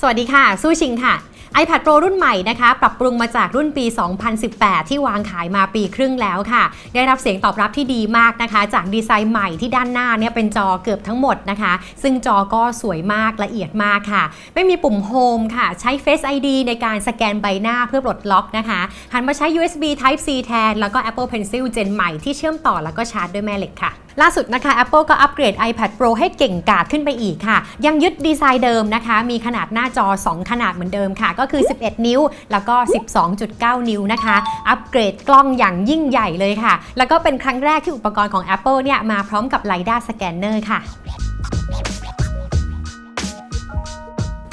สวัสดีค่ะ สู้ชิงค่ะ iPad Pro รุ่นใหม่นะคะ ปรับปรุงมาจากรุ่นปี 2018 ที่วางขายมาปีครึ่งแล้วค่ะ ได้รับเสียงตอบรับที่ดีมากนะคะ จากดีไซน์ใหม่ที่ด้านหน้าเนี่ยเป็นจอเกือบทั้งหมดนะคะ ซึ่งจอก็สวยมากละเอียดมากค่ะ ไม่มีปุ่มโฮมค่ะ ใช้ Face ID ในการสแกนใบหน้าเพื่อปลดล็อกนะคะหันมาใช้ USB Type C แทน แล้วก็ Apple Pencil Gen ใหม่ที่เชื่อมต่อแล้วก็ชาร์จด้วยแม่เหล็กค่ะ ล่าสุดนะคะ Apple ก็อัปเกรด iPad Pro ให้เก่งกาจขึ้นไปอีกค่ะ ยังยึดดีไซน์เดิมนะคะ มีขนาดหน้าจอ 2 ขนาดเหมือนเดิมค่ะ ก็คือ 11 นิ้ว แล้วก็ 12.9 นิ้วนะคะ อัปเกรดกล้องอย่างยิ่งใหญ่เลยค่ะ แล้วก็เป็นครั้งแรกที่อุปกรณ์ของ Apple เนี่ยมาพร้อมกับ LiDAR Scanner ค่ะ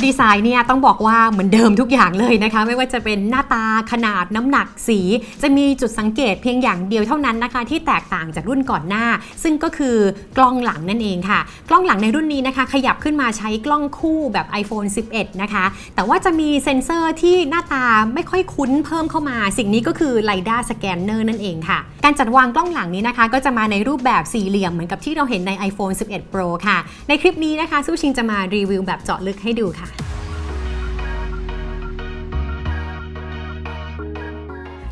ดีไซน์เนี่ยต้องบอกว่าเหมือนเดิมทุกอย่างเลยนะคะ ไม่ว่าจะเป็นหน้าตาขนาดน้ำหนักสี จะมีจุดสังเกตเพียงอย่างเดียวเท่านั้นนะคะ ที่แตกต่างจากรุ่นก่อนหน้า ซึ่งก็คือกล้องหลังนั่นเองค่ะ กล้องหลังในรุ่นนี้นะคะ ขยับขึ้นมาใช้กล้องคู่แบบ iPhone 11 นะคะ แต่ว่าจะมีเซ็นเซอร์ที่หน้าตาไม่ค่อยคุ้นเพิ่มเข้ามา สิ่งนี้ก็คือ LiDAR Scanner นั่นเองค่ะ การจัดวางกล้องหลังนี้นะคะ ก็จะมาในรูปแบบสี่เหลี่ยมเหมือนกับที่เราเห็นใน iPhone 11 Pro ค่ะ ในคลิปนี้นะคะซูชิงจะมารีวิวแบบเจาะลึกให้ดูค่ะ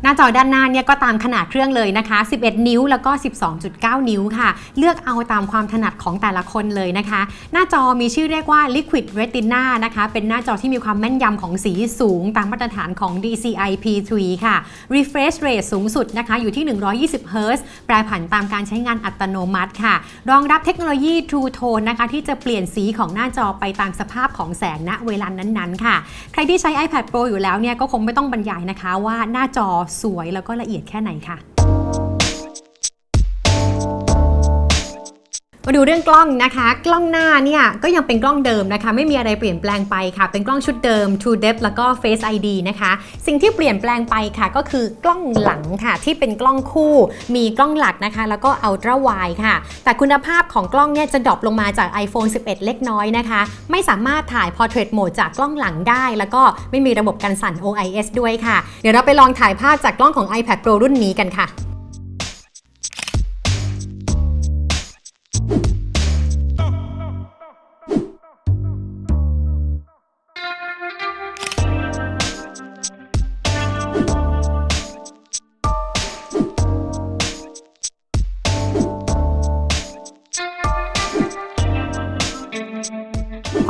หน้าจอด้านหน้าเนี่ยก็ตามขนาดเครื่องเลยนะคะ 11 นิ้วแล้วก็ 12.9 นิ้วค่ะ เลือกเอาตามความถนัดของแต่ละคนเลยนะคะ หน้าจอมีชื่อเรียกว่า Liquid Retina นะคะ เป็นหน้าจอที่มีความแม่นยำของสีสูงตามมาตรฐานของ DCI P3 ค่ะ Refresh Rate สูงสุดนะคะอยู่ที่ 120 Hz แปรผันตามการใช้งานอัตโนมัติค่ะ รองรับเทคโนโลยี True Tone นะคะที่จะเปลี่ยนสีของหน้าจอไปตามสภาพของแสงณเวลานั้นๆ ค่ะ ใครที่ใช้ iPad Pro อยู่แล้วเนี่ยก็คงไม่ต้องบรรยายนะคะว่าหน้าจอสวยแล้วก็ละเอียดแค่ไหนค่ะ มาดูเรื่องกล้องนะคะ กล้องหน้าเนี่ยก็ยังเป็นกล้องเดิมนะคะ ไม่มีอะไรเปลี่ยนแปลงไปค่ะ เป็นกล้องชุดเดิม True Depth แล้วก็ Face ID นะคะ สิ่งที่เปลี่ยนแปลงไปค่ะ ก็คือกล้องหลังค่ะ ที่เป็นกล้องคู่ มีกล้องหลักนะคะ แล้วก็ Ultra Wide ค่ะ แต่คุณภาพของกล้องเนี่ยจะดรอปลงมาจาก iPhone 11 เล็กน้อยนะคะ ไม่สามารถถ่าย Portrait Mode จากกล้องหลังได้ แล้วก็ไม่มีระบบกันสั่น OIS ด้วยค่ะ เดี๋ยวเราไปลองถ่ายภาพจากกล้องของ iPad Pro รุ่นนี้กันค่ะ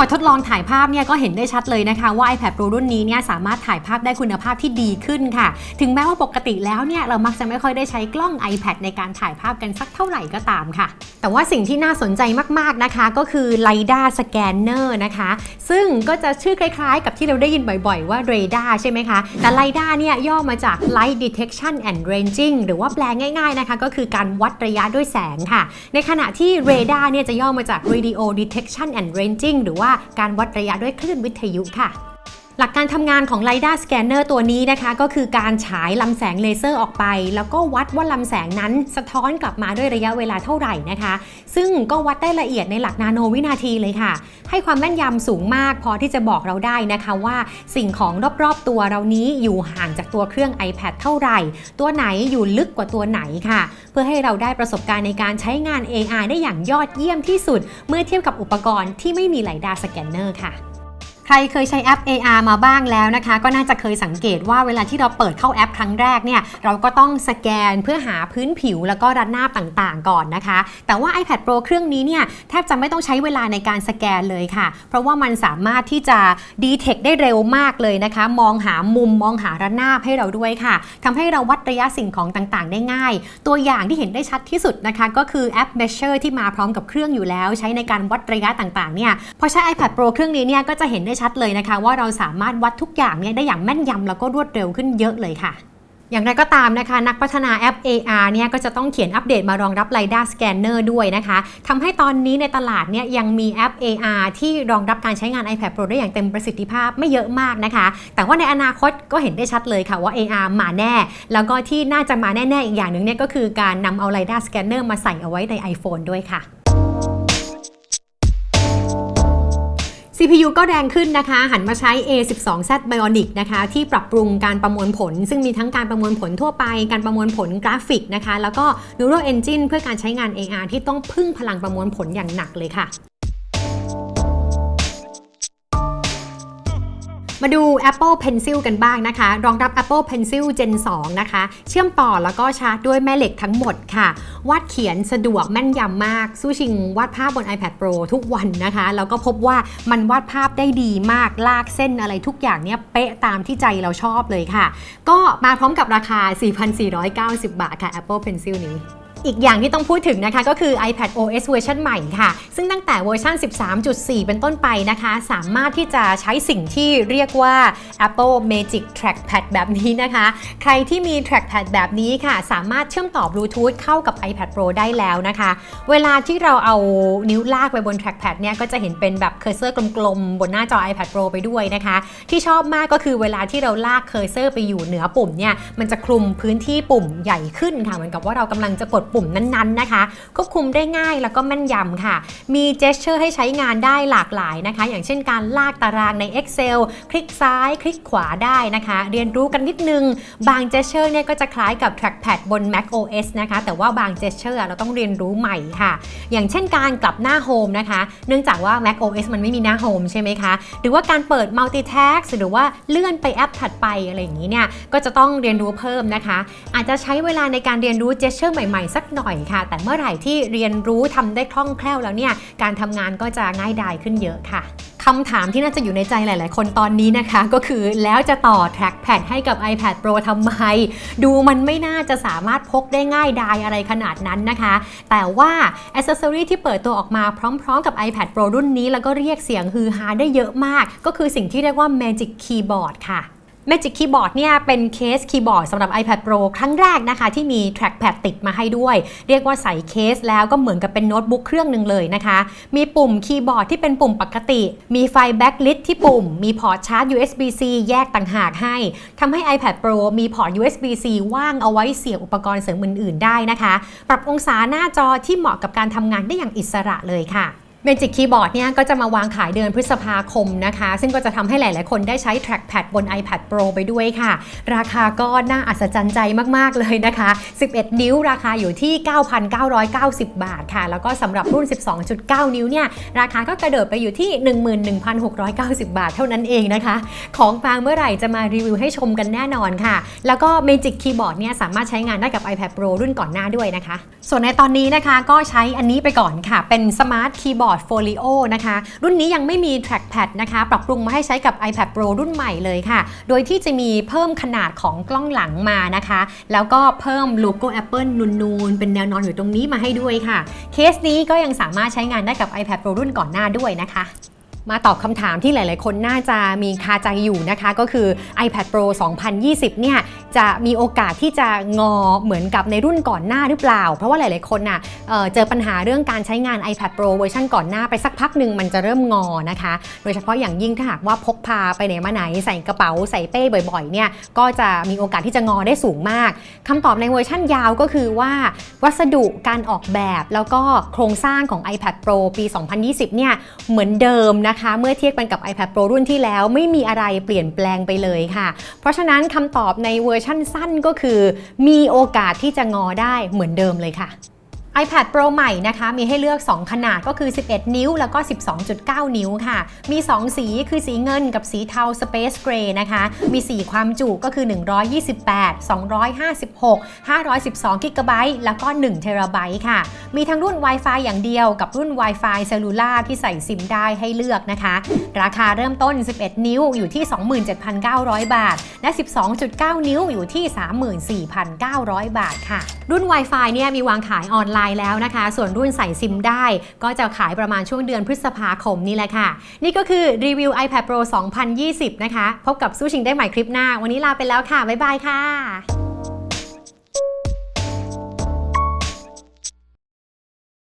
พอทดลองถ่ายภาพเนี่ยก็เห็นได้ชัดเลยนะคะว่า iPad Pro รุ่นนี้เนี่ยสามารถถ่ายภาพได้คุณภาพที่ดีขึ้นค่ะ ถึงแม้ว่าปกติแล้วเนี่ยเรามักจะไม่ค่อยได้ใช้กล้อง iPad ในการถ่ายภาพกันสักเท่าไหร่ก็ตามค่ะ แต่ว่าสิ่งที่น่าสนใจมากๆนะคะก็คือ LiDAR Scanner นะคะ ซึ่งก็จะชื่อคล้ายๆ กับที่เราได้ยินบ่อยๆ ว่า Radar ใช่ไหมคะ แต่ LiDAR เนี่ยย่อมาจาก Light Detection and Ranging หรือว่าแปลง่ายๆนะคะก็คือการวัดระยะด้วยแสงค่ะ ในขณะที่ Radar เนี่ยจะย่อมาจาก Radio Detection and Ranging หรือว่าการวัดระยะด้วยคลื่นวิทยุค่ะ หลักการทำงานของ LiDAR Scanner ตัวนี้นะคะ ก็คือการฉายลำแสงเลเซอร์ออกไป แล้วก็วัดว่าลำแสงนั้นสะท้อนกลับมาด้วยระยะเวลาเท่าไหร่นะคะ ซึ่งก็วัดได้ละเอียดในหลักนาโนวินาทีเลยค่ะ ให้ความแม่นยำสูงมากพอที่จะบอกเราได้นะคะว่าสิ่งของรอบๆตัวเรานี้อยู่ห่างจากตัวเครื่อง iPad เท่าไหร่ ตัวไหนอยู่ลึกกว่าตัวไหนค่ะ เพื่อให้เราได้ประสบการณ์ในการใช้งาน AR ได้อย่างยอดเยี่ยมที่สุด เมื่อเทียบกับอุปกรณ์ที่ไม่มี LiDAR Scanner ค่ะ ใครเคยใช้แอป AR มาบ้างแล้วนะคะ ก็น่าจะเคยสังเกตว่าเวลาที่เราเปิดเข้าแอปครั้งแรกเนี่ยเราก็ต้องสแกนเพื่อหาพื้นผิวแล้วก็รัดหน้าบต่างๆ ก่อนนะคะ แต่ว่า iPad Pro เครื่องนี้เนี่ยแทบจะไม่ต้องใช้เวลาในการสแกนเลยค่ะ เพราะว่ามันสามารถที่จะดีเทคได้เร็วมากเลยนะคะ มองหามุมมองหาระนาบให้เราด้วยค่ะทำให้เราวัดระยะสิ่งของต่างๆ ได้ง่าย ตัวอย่างที่เห็นได้ชัดที่สุดนะคะ ก็คือแอป Measure ที่มาพร้อมกับเครื่องอยู่แล้ว ใช้ในการวัดระยะต่างๆเนี่ยพอใช้ iPad Pro เครื่องนี้เนี่ยก็จะเห็นได้ชัดเลยนะคะ ว่าเราสามารถวัดทุกอย่างเนี่ยได้อย่างแม่นยำแล้วก็รวดเร็วขึ้นเยอะเลยค่ะ อย่างไรก็ตามนะคะ นักพัฒนาแอป AR เนี่ยก็จะต้องเขียนอัปเดตมารองรับ LiDAR Scanner ด้วยนะคะทำให้ตอนนี้ในตลาดเนี่ยยังมีแอป AR ที่รองรับการใช้งาน iPad Pro ได้อย่างเต็มประสิทธิภาพไม่เยอะมากนะคะ แต่ว่าในอนาคตก็เห็นได้ชัดเลยค่ะว่า AR มาแน่ แล้วก็ที่น่าจะมาแน่ๆอีกอย่างหนึ่งเนี่ยก็คือการนำเอา LiDAR Scanner มาใส่เอาไว้ใน iPhone ด้วยค่ะ CPU ก็แรงขึ้นนะคะ หันมาใช้ A12Z Bionic นะคะ ที่ปรับปรุงการประมวลผล ซึ่งมีทั้งการประมวลผลทั่วไป การประมวลผลกราฟิกนะคะ แล้วก็ Neural Engine เพื่อการใช้งาน AR ที่ต้องพึ่งพลังประมวลผลอย่างหนักเลยค่ะ มาดู Apple Pencil กันบ้างนะคะ รองรับ Apple Pencil Gen 2 นะคะ เชื่อมต่อแล้วก็ชาร์จด้วยแม่เหล็กทั้งหมดค่ะ วาดเขียนสะดวกแม่นยำมาก สู้ชิงวาดภาพบน iPad Pro ทุกวันนะคะ แล้วก็พบว่ามันวาดภาพได้ดีมากลากเส้นอะไรทุกอย่างเนี่ยเป๊ะตามที่ใจเราชอบเลยค่ะ ก็มาพร้อมกับราคา 4,490 บาทค่ะ Apple Pencil นี้ อีกอย่างที่ต้องพูดถึงนะคะก็คือ iPad OS เวอร์ชันใหม่ค่ะ ซึ่งตั้งแต่เวอร์ชัน 13.4 เป็นต้นไปนะคะ สามารถที่จะใช้สิ่งที่เรียกว่า Apple Magic Trackpad แบบนี้นะคะ ใครที่มี Trackpad แบบนี้ค่ะ สามารถเชื่อมต่อบลูทูธเข้ากับ iPad Pro ได้แล้วนะคะ เวลาที่เราเอานิ้วลากไปบน Trackpad เนี่ยก็จะเห็นเป็นแบบเคอร์เซอร์กลมๆ บนหน้าจอ iPad Pro ไปด้วยนะคะ ที่ชอบมากก็คือเวลาที่เราลากเคอร์เซอร์ไปอยู่เหนือปุ่มเนี่ยมันจะคลุมพื้นที่ปุ่มใหญ่ขึ้นค่ะเหมือนกับว่าเรากำลังจะกดปุ่มนั้นๆนะคะควบคุมได้ง่ายแล้วก็แม่นยำค่ะ มีเจสเชอร์ให้ใช้งานได้หลากหลายนะคะ อย่างเช่นการลากตารางใน Excel คลิกซ้าย คลิกขวาได้นะคะ เรียนรู้กันนิดนึง บางเจสเชอร์เนี่ยก็จะคล้ายกับ Trackpad บน Mac OS นะคะ แต่ว่าบางเจสเชอร์เราต้องเรียนรู้ใหม่ค่ะ อย่างเช่นการกลับหน้าโฮมนะคะ เนื่องจากว่า Mac OS มันไม่มีหน้าโฮมใช่ไหมคะ หรือว่าการเปิด Multitask หรือว่าเลื่อนไปแอปถัดไปอะไรอย่างนี้เนี่ย ก็จะต้องเรียนรู้เพิ่มนะคะ อาจจะใช้เวลาในการเรียนรู้เจสเชอร์ใหม่ๆสักหน่อยค่ะ แต่เมื่อไหร่ที่เรียนรู้ทำได้คล่องแคล่วแล้วเนี่ยการทำงานก็จะง่ายดายขึ้นเยอะค่ะคำถามที่น่าจะอยู่ในใจหลาย ๆ คนตอนนี้นะคะ ก็คือแล้วจะต่อ trackpad ให้กับ iPad Pro ทำไม ดูมันไม่น่าจะสามารถพกได้ง่ายดายอะไรขนาดนั้นนะคะ แต่ว่า accessory ที่เปิดตัวออกมาพร้อม ๆ กับ iPad Pro รุ่นนี้ แล้วก็เรียกเสียงฮือฮาได้เยอะมาก ก็คือสิ่งที่เรียกว่า Magic Keyboard ค่ะ Magic Keyboard เนี่ยเป็นเคสคีย์บอร์ดสำหรับ iPad Pro ครั้งแรกนะคะที่มี trackpad ติดมาให้ด้วย เรียกว่าใส่เคสแล้วก็เหมือนกับเป็นโน้ตบุ๊กเครื่องหนึ่งเลยนะคะ มีปุ่มคีย์บอร์ดที่เป็นปุ่มปกติ มีไฟ backlit ที่ปุ่ม มีพอร์ตชาร์จ USB-C แยกต่างหากให้ทำให้ iPad Pro มีพอร์ต USB-C ว่างเอาไว้เสียบอุปกรณ์เสริมอื่นๆได้นะคะ ปรับองศาหน้าจอที่เหมาะกับการทำงานได้อย่างอิสระเลยค่ะ Magic Keyboard เนี่ยก็จะมาวางขายเดือนพฤษภาคมนะคะ ซึ่งก็จะทำให้หลาย ๆ คนได้ใช้ trackpad บน iPad Pro ไปด้วยค่ะ ราคาก็น่าอัศจรรย์ใจมาก ๆ เลยนะคะ 11 นิ้วราคาอยู่ที่ 9,990 บาทค่ะ แล้วก็สำหรับรุ่น 12.9 นิ้วเนี่ยราคาก็กระโดดไปอยู่ที่ 11,690 บาทเท่านั้นเองนะคะ ของฟางเมื่อไหร่จะมารีวิวให้ชมกันแน่นอนค่ะ แล้วก็ Magic Keyboard เนี่ยสามารถใช้งานได้กับ iPad Pro รุ่นก่อนหน้าด้วยนะคะ ส่วนในตอนนี้นะคะก็ใช้อันนี้ไปก่อนค่ะ เป็น Smart Keyboard Folio นะคะ รุ่นนี้ยังไม่มี trackpad นะคะ ปรับปรุงมาให้ใช้กับ iPad Pro รุ่นใหม่เลยค่ะ โดยที่จะมีเพิ่มขนาดของกล้องหลังมานะคะ แล้วก็เพิ่มโลโก้ Apple นูนๆ เป็นแนวนอนอยู่ตรงนี้มาให้ด้วยค่ะ เคสนี้ก็ยังสามารถใช้งานได้กับ iPad Pro รุ่นก่อนหน้าด้วยนะคะมาตอบคำถามที่หลาย ๆ คนน่าจะมีคาใจอยู่นะคะ ก็คือ iPad Pro 2020 เนี่ย จะมีโอกาสที่จะงอเหมือนกับในรุ่นก่อนหน้าหรือเปล่า เพราะว่าหลาย ๆ คนน่ะเออเจอปัญหาเรื่องการใช้งาน iPad Pro เวอร์ชันก่อนหน้าไปสักพักหนึ่งมันจะเริ่มงอนะคะ โดยเฉพาะอย่างยิ่งถ้าหากว่าพกพาไปไหนมาไหนใส่กระเป๋าใส่เป้บ่อย ๆ เนี่ยก็จะมีโอกาสที่จะงอได้สูงมากคำตอบในเวอร์ชันยาวก็คือว่า วัสดุการออกแบบแล้วก็โครงสร้างของ iPad Pro ปี 2020 เนี่ยเหมือนเดิมนะคะ เมื่อเทียบกันกับ iPad Pro รุ่นที่แล้วไม่มีอะไรเปลี่ยนแปลงไปเลยค่ะ เพราะฉะนั้นคำตอบในเวอร์ชั่นสั้นก็คือ มีโอกาสที่จะงอได้เหมือนเดิมเลยค่ะ iPad Pro ใหม่นะคะมีให้เลือก 2 ขนาดก็คือ 11 นิ้ว แล้วก็ 12.9 นิ้วค่ะ มี 2 สีคือสีเงินกับสีเทา Space Gray นะคะ มี 4 ความจุก็คือ 128 256 512 g b แล้วก็1 t b ค่ะ มีทั้งรุ่น Wi-Fi อย่างเดียวกับรุ่น Wi-Fi เซลลูล่าที่ใส่ซิมได้ให้เลือกนะคะ ราคาเริ่มต้น 11 นิ้วอยู่ที่ 27,900 บาท และ 12.9 นิ้วอยู่ที่ 34,900 บาทค่ะ รุ่น Wi-Fi เนี่ยมีวางขายออนไลน์แล้วนะคะ ส่วนรุ่นใส่ซิมได้ ก็จะขายประมาณช่วงเดือนพฤษภาคมนี่แหละค่ะ นี่ก็คือรีวิว iPad Pro 2020 นะคะ พบกับสู้ชิงได้ใหม่คลิปหน้า วันนี้ลาไปแล้วค่ะ บ๊ายบายค่ะ